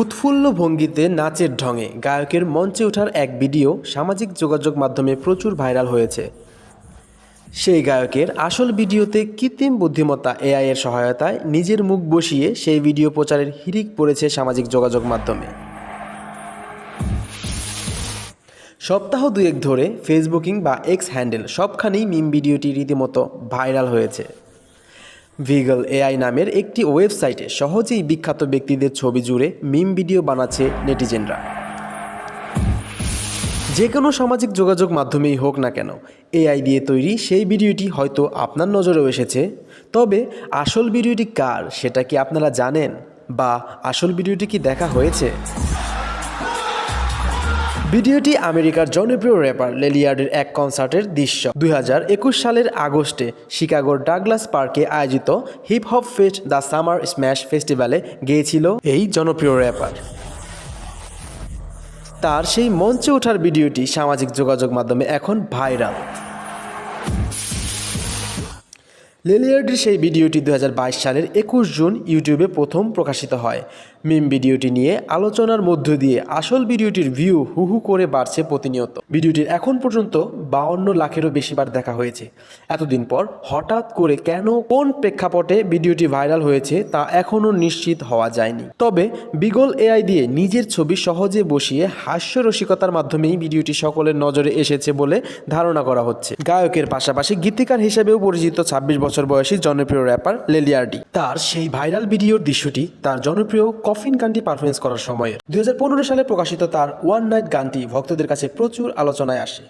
উৎফুল্ল ভঙ্গিতে নাচের ঢঙে গায়কের মঞ্চে ওঠার এক ভিডিও সামাজিক যোগাযোগ মাধ্যমে প্রচুর ভাইরাল হয়েছে। সেই গায়কের আসল ভিডিওতে কৃত্রিম বুদ্ধিমত্তা এআই এর সহায়তায় নিজের মুখ বসিয়ে সেই ভিডিও প্রচারের হিরিক পড়েছে সামাজিক যোগাযোগ মাধ্যমে। সপ্তাহ দুয়েক ধরে ফেসবুকিং বা এক্স হ্যান্ডেল সবখানেই মিম ভিডিওটি রীতিমতো ভাইরাল হয়েছে। ভিগল এআই নামের একটি ওয়েবসাইটে সহজেই বিখ্যাত ব্যক্তিদের ছবি জুড়ে মিম ভিডিও বানাচ্ছে নেটিজেনরা। যে কোনো সামাজিক যোগাযোগ মাধ্যমেই হোক না কেন এআই দিয়ে তৈরি সেই ভিডিওটি হয়তো আপনার নজরেও এসেছে। তবে আসল ভিডিওটি কার, সেটা কি আপনারা জানেন? বা আসল ভিডিওটি কি দেখা হয়েছে? ভিডিওটি আমেরিকার জনপ্রিয় র্যাপার লেলিয়ার্ডের এক কনসার্টের দৃশ্য। দু হাজার একুশ সালের আগস্টে শিকাগোর ডাগলাস পার্কে আয়োজিত hip hop fest the summer smash ফেস্টিভ্যালে গিয়েছিল এই জনপ্রিয় র্যাপার তার সেই মঞ্চে ওঠার ভিডিওটি সামাজিক যোগাযোগ মাধ্যমে এখন ভাইরাল লেলিয়ার্ডের সেই ভিডিওটি দু হাজার বাইশ সালের একুশ জুন ইউটিউবে প্রথম প্রকাশিত হয়। মিম ভিডিওটি নিয়ে আলোচনার মধ্য দিয়ে আসল ভিডিওটির ভিউ হু হু করে বাড়ছে প্রতিনিয়ত। ভিডিওটির এখন পর্যন্ত বাউন্ন লাখেরও বেশিবার দেখা হয়েছে। এতদিন পর হঠাৎ করে কেন কোন প্রেক্ষাপটে ভিডিওটি ভাইরাল হয়েছে তা এখনও নিশ্চিত হওয়া যায়নি। তবে বিগল এআই দিয়ে নিজের ছবি সহজে বসিয়ে হাস্যরসিকতার মাধ্যমেই ভিডিওটি সকলের নজরে এসেছে বলে ধারণা করা হচ্ছে। গায়কের পাশাপাশি গীতিকার হিসেবেও পরিচিত ছাব্বিশ বছর বয়সী জনপ্রিয় র্যাপার লেলিয়ার্ডি। তার সেই ভাইরাল ভিডিওর দৃশ্যটি তার জনপ্রিয় কফিন গানটি পারফরমেন্স করার সময়ের দুই সালে প্রকাশিত তার ওয়ান নাইট গানটি ভক্তদের কাছে প্রচুর আলোচনায় আসে।